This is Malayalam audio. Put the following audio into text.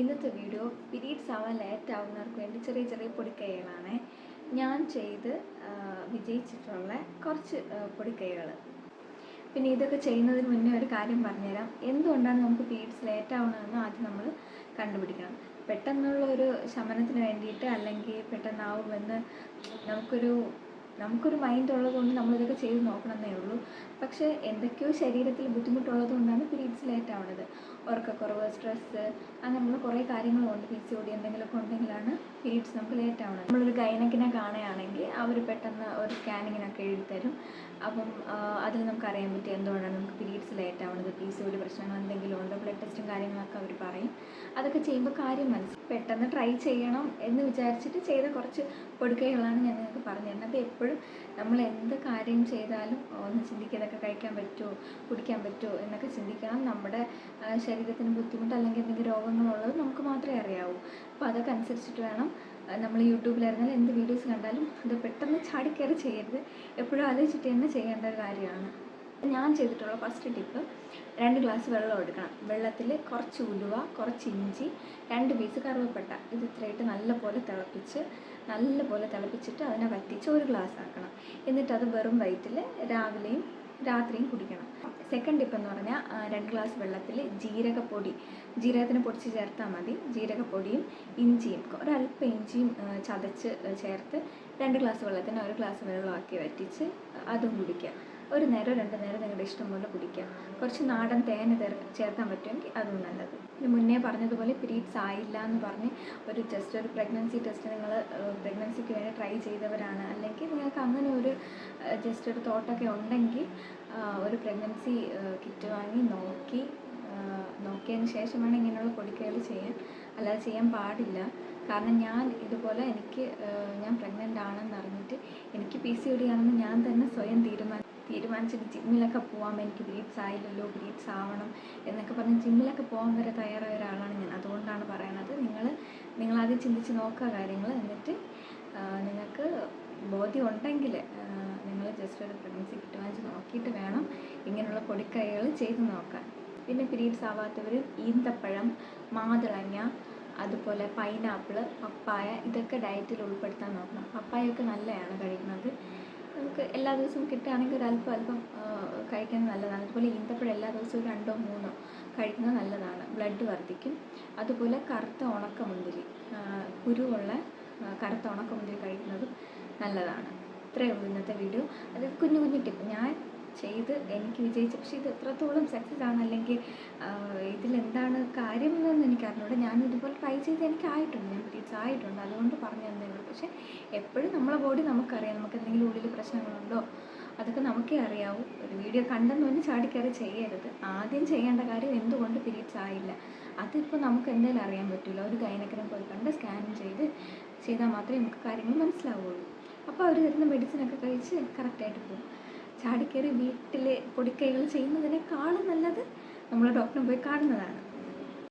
ഇന്നത്തെ വീഡിയോ പീരീഡ്സ് ആവാൻ ലേറ്റ് ആവുന്നവർക്ക് വേണ്ടി ചെറിയ ചെറിയ പൊടിക്കൈകളാണ്. ഞാൻ ചെയ്ത് വിജയിച്ചിട്ടുള്ള കുറച്ച് പൊടിക്കൈകൾ പിന്നെ ഇതൊക്കെ ചെയ്യുന്നതിന് മുന്നേ ഒരു കാര്യം പറഞ്ഞുതരാം. എന്തുകൊണ്ടാണ് നമുക്ക് പീരീഡ്സ് ലേറ്റ് ആവണമെന്ന് ആദ്യം നമ്മൾ കണ്ടുപിടിക്കണം. പെട്ടെന്നുള്ള ഒരു ശമനത്തിന് വേണ്ടിയിട്ട് അല്ലെങ്കിൽ പെട്ടെന്നാവുമെന്ന് നമുക്കൊരു നമുക്കൊരു മൈൻഡ് ഉള്ളത് കൊണ്ട് നമ്മളിതൊക്കെ ചെയ്ത് നോക്കണമെന്നേ ഉള്ളൂ. പക്ഷേ എന്തൊക്കെയോ ശരീരത്തിൽ ബുദ്ധിമുട്ടുള്ളത് കൊണ്ടാണ് പീരീഡ്സ് ലേറ്റ് ആവുന്നത് ഉറക്കക്കുറവ് സ്ട്രെസ്സ് അങ്ങനെയുള്ള കുറേ കാര്യങ്ങളുണ്ട്. പി സി ഒ ഡി എന്തെങ്കിലുമൊക്കെ ഉണ്ടെങ്കിലാണ് പീരീഡ്സ് നമുക്ക് ലേറ്റ് ആവുന്നത് നമ്മളൊരു ഗൈനക്കിനെ കാണുകയാണെങ്കിൽ അവർ പെട്ടെന്ന് ഒരു സ്കാനിങ്ങിനൊക്കെ എഴുതി തരും. അപ്പം അതിൽ നമുക്ക് അറിയാൻ പറ്റും എന്തുകൊണ്ടാണ് നമുക്ക് പീരീഡ്സ് ലേറ്റ് ആവുന്നത് പി സി ഒ ഡി പ്രശ്നങ്ങൾ എന്തെങ്കിലും ഉണ്ടോ? ബ്ലഡ് ടെസ്റ്റും കാര്യങ്ങളൊക്കെ അവർ പറയും. അതൊക്കെ ചെയ്യുമ്പോൾ കാര്യം മനസ്സിലാക്കും പെട്ടെന്ന് ട്രൈ ചെയ്യണം എന്ന് വിചാരിച്ചിട്ട് ചെയ്ത കുറച്ച് പൊടുക്കൈകളാണ് ഞാൻ നിങ്ങൾക്ക് പറഞ്ഞു തരുന്നത്. അപ്പോൾ എപ്പോഴും നമ്മൾ എന്ത് കാര്യം ചെയ്താലും ഒന്ന് ചിന്തിക്കുക ഇതൊക്കെ കഴിക്കാൻ പറ്റുമോ കുടിക്കാൻ പറ്റുമോ എന്നൊക്കെ ചിന്തിക്കണം. നമ്മുടെ ശരീരത്തിന് ബുദ്ധിമുട്ട് അല്ലെങ്കിൽ എന്തെങ്കിലും രോഗങ്ങളുള്ളത് നമുക്ക് മാത്രമേ അറിയാവൂ. അപ്പോൾ അതൊക്കെ അനുസരിച്ചിട്ട് വേണം നമ്മൾ യൂട്യൂബിലായിരുന്നാലും എന്ത് വീഡിയോസ് കണ്ടാലും അത് പെട്ടെന്ന് ചാടിക്കയറി ചെയ്യരുത്. എപ്പോഴും ആലോചിച്ചിട്ട് തന്നെ ചെയ്യേണ്ട ഒരു കാര്യമാണ്. ഞാൻ ചെയ്തിട്ടുള്ള ഫസ്റ്റ് ടിപ്പ് രണ്ട് ഗ്ലാസ് വെള്ളം എടുക്കണം. വെള്ളത്തിൽ കുറച്ച് ഉലുവ കുറച്ച് ഇഞ്ചി രണ്ട് പീസ് കറുവപ്പട്ട. ഇത് ഇത്രയിട്ട് നല്ലപോലെ തിളപ്പിച്ച് നല്ലപോലെ തിളപ്പിച്ചിട്ട് അതിനെ വറ്റിച്ച് ഒരു ഗ്ലാസ് ആക്കണം. എന്നിട്ട് അത് വെറും വയറ്റിൽ രാവിലെയും രാത്രിയും കുടിക്കണം. സെക്കൻഡ് ടിപ്പ് എന്ന് പറഞ്ഞാൽ രണ്ട് ഗ്ലാസ് വെള്ളത്തിൽ ജീരകപ്പൊടി. ജീരകത്തിന് പൊടിച്ച് ചേർത്താൽ മതി. ജീരകപ്പൊടിയും ഇഞ്ചിയും ഒരല്പം ഇഞ്ചിയും ചതച്ച് ചേർത്ത് രണ്ട് ഗ്ലാസ് വെള്ളത്തിന് ഒരു ഗ്ലാസ് വെള്ളമാക്കി വറ്റിച്ച് അതും കുടിക്കുക. ഒരു നേരം രണ്ട് നേരം നിങ്ങളുടെ ഇഷ്ടം പോലെ കുടിക്കുക. കുറച്ച് നാടൻ തേൻ ചേർക്കാൻ പറ്റുമെങ്കിൽ അതും നല്ലത്. ഇനി മുന്നേ പറഞ്ഞതുപോലെ പീരീഡ്സ് ആയില്ല എന്ന് പറഞ്ഞ് ഒരു ജസ്റ്റ് ഒരു പ്രഗ്നൻസി ടെസ്റ്റ് നിങ്ങൾ പ്രഗ്നൻസിക്ക് വേണ്ടി ട്രൈ ചെയ്തവരാണ്. അല്ലെങ്കിൽ നിങ്ങൾക്ക് അങ്ങനെ ഒരു ജസ്റ്റ് ഒരു തോട്ടൊക്കെ ഉണ്ടെങ്കിൽ ഒരു പ്രഗ്നൻസി കിറ്റ് വാങ്ങി നോക്കി നോക്കിയതിന് ശേഷമാണ് ഇങ്ങനെയുള്ള പൊടിക്കൈകൾ ചെയ്യാൻ അല്ലാതെ ചെയ്യാൻ പാടില്ല. കാരണം ഞാൻ ഇതുപോലെ എനിക്ക് ഞാൻ പ്രഗ്നന്റ് ആണെന്ന് അറിഞ്ഞിട്ട് എനിക്ക് പി സി ഒ ഡി ആണെന്ന് ഞാൻ തന്നെ സ്വയം തീരുമാനം തീരുമാനിച്ചിട്ട് ജിമ്മിലൊക്കെ പോകാം എനിക്ക് പീരീഡ്സ് ആയില്ലല്ലോ പീരീഡ്സ് ആവണം എന്നൊക്കെ പറഞ്ഞ് ജിമ്മിലൊക്കെ പോകാൻ വരെ തയ്യാറായ ഒരാളാണ് ഞാൻ. അതുകൊണ്ടാണ് പറയുന്നത് നിങ്ങൾ നിങ്ങളാദ്യം ചിന്തിച്ച് നോക്കുക കാര്യങ്ങൾ എന്നിട്ട് നിങ്ങൾക്ക് ബോധ്യം ഉണ്ടെങ്കിൽ നിങ്ങൾ ജസ്റ്റ് ഒരു പ്രഗ്നൻസി കിട്ടുവാൻ നോക്കിയിട്ട് വേണം ഇങ്ങനെയുള്ള പൊടിക്കൈകൾ ചെയ്ത് നോക്കാൻ. പിന്നെ പീരീഡ്സ് ആവാത്തവർ ഈന്തപ്പഴം മാതളങ്ങ അതുപോലെ പൈനാപ്പിൾ പപ്പായ ഇതൊക്കെ ഡയറ്റിൽ ഉൾപ്പെടുത്താൻ നോക്കണം. പപ്പായൊക്കെ നല്ലതാണ് കഴിക്കുന്നത്. നമുക്ക് എല്ലാ ദിവസവും കിട്ടുകയാണെങ്കിൽ ഒരു അല്പം അല്പം കഴിക്കുന്നത് നല്ലതാണ്. അതുപോലെ ഈന്തപ്പഴം എല്ലാ ദിവസവും രണ്ടോ മൂന്നോ കഴിക്കുന്നത് നല്ലതാണ്. ബ്ലഡ് വർദ്ധിക്കും അതുപോലെ കറുത്ത ഉണക്കമുന്തിരി കുരുവുള്ള കറുത്ത ഉണക്കമുന്തിരി കഴിക്കുന്നതും നല്ലതാണ്. ഇത്രയേ ഉള്ളൂ ഇന്നത്തെ വീഡിയോ അത് കുഞ്ഞു കുഞ്ഞു ടിപ്പ് ഞാൻ ചെയ്ത് എനിക്ക് വിജയിച്ചു. പക്ഷേ ഇത് എത്രത്തോളം സക്സസ് ആണ് അല്ലെങ്കിൽ ഇതിലെന്താണ് കാര്യം എന്നൊന്നും എനിക്ക് അറിഞ്ഞൂടെ. ഞാൻ ഇതുപോലെ ട്രൈ ചെയ്ത് എനിക്ക് ആയിട്ടുണ്ട് ഞാൻ പീരീഡ്സ് ആയിട്ടുണ്ട് അതുകൊണ്ട് പറഞ്ഞു തന്നേ ഉള്ളൂ. പക്ഷേ എപ്പോഴും നമ്മളെ ബോഡി നമുക്കറിയാം. നമുക്ക് എന്തെങ്കിലും ഉള്ളിൽ പ്രശ്നങ്ങളുണ്ടോ? അതൊക്കെ നമുക്കേ അറിയാവൂ. ഒരു വീഡിയോ കണ്ടെന്ന് പറഞ്ഞ് ചാടിക്കയറി ചെയ്യരുത്. ആദ്യം ചെയ്യേണ്ട കാര്യം എന്തുകൊണ്ട് പീരീഡ്സ് ആയില്ല അതിപ്പോൾ നമുക്ക് എന്തായാലും അറിയാൻ പറ്റില്ല ഒരു ഗൈനക്കിനെ പോയി കണ്ട് സ്കാൻ ചെയ്ത് ചെയ്താൽ മാത്രമേ നമുക്ക് കാര്യങ്ങൾ മനസ്സിലാവുള്ളൂ. അപ്പോൾ അവർ തരുന്ന മെഡിസിനൊക്കെ കഴിച്ച് കറക്റ്റായിട്ട് പോകും. ചാടിക്കയറി വീട്ടിലെ പൊടിക്കൈകൾ ചെയ്യുന്നതിനേക്കാളും നല്ലത് നമ്മൾ ഡോക്ടറെ പോയി കാണുന്നതാണ്.